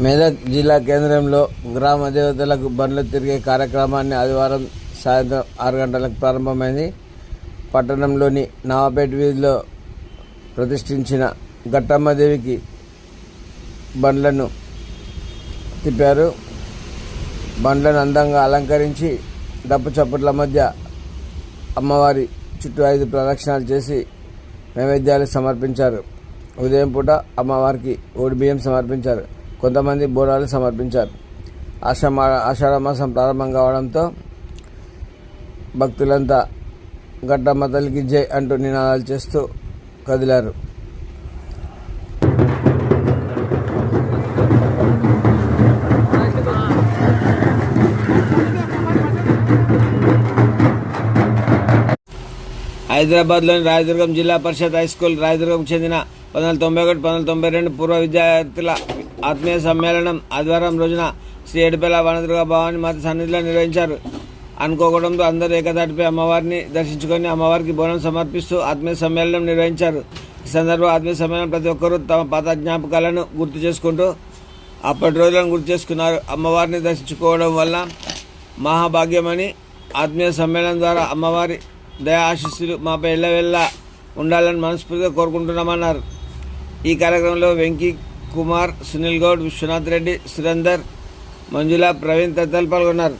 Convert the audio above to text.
మెదక్ జిల్లా కేంద్రంలో గ్రామ దేవతలకు బండ్లు తిరిగే కార్యక్రమాన్ని ఆదివారం సాయంత్రం ఆరు గంటలకు ప్రారంభమైంది. పట్టణంలోని నవాపేట వీధిలో ప్రతిష్ఠించిన ఘట్టమ్మదేవికి బండ్లను తిప్పారు. బండ్లను అందంగా అలంకరించి డప్పు చప్పట్ల మధ్య అమ్మవారి చుట్టూ ఐదు ప్రదక్షిణాలు చేసి నైవేద్యాలు సమర్పించారు. ఉదయం పూట అమ్మవారికి ఓడి బియ్యం సమర్పించారు. కొంతమంది బోరాలు సమర్పించారు. ఆషాఢ ఆషాఢ మాసం ప్రారంభం కావడంతో భక్తులంతా గడ్డమ్మ తల్లికి జై అంటూ నినాదాలు చేస్తూ కదిలారు. హైదరాబాద్లోని రాయదుర్గం జిల్లా పరిషత్ హై స్కూల్ రాయదుర్గం చెందిన పంతొమ్మిది తొంభై ఒకటి పంతొమ్మిది తొంభై రెండు పూర్వ విద్యార్థుల ఆత్మీయ సమ్మేళనం ఆదివారం రోజున శ్రీ ఏడుపల్లి వనదుర్గా భవాని మాత సన్నిధిలో నిర్వహించారు. అనుకోవడంతో అందరూ ఏకదాటిపై అమ్మవారిని దర్శించుకొని అమ్మవారికి బోనం సమర్పిస్తూ ఆత్మీయ సమ్మేళనం నిర్వహించారు. ఈ సందర్భం ఆత్మీయ సమ్మేళనం ప్రతి ఒక్కరూ తమ పాత జ్ఞాపకాలను గుర్తు చేసుకుంటూ అప్పటి రోజులను గుర్తు చేసుకున్నారు. అమ్మవారిని దర్శించుకోవడం వల్ల మహాభాగ్యమని ఆత్మీయ సమ్మేళనం ద్వారా అమ్మవారి దయా ఆశీస్సులు మాపై ఎల్లవెల్ల ఉండాలని మనస్ఫూర్తిగా కోరుకుంటున్నామన్నారు. ఈ కార్యక్రమంలో వెంకీ కుమార్ సునీల్ గౌడ్ విశ్వనాథ్ రెడ్డి సురేందర్ మంజుల ప్రవీణ్ తదితరులు పాల్గొన్నారు.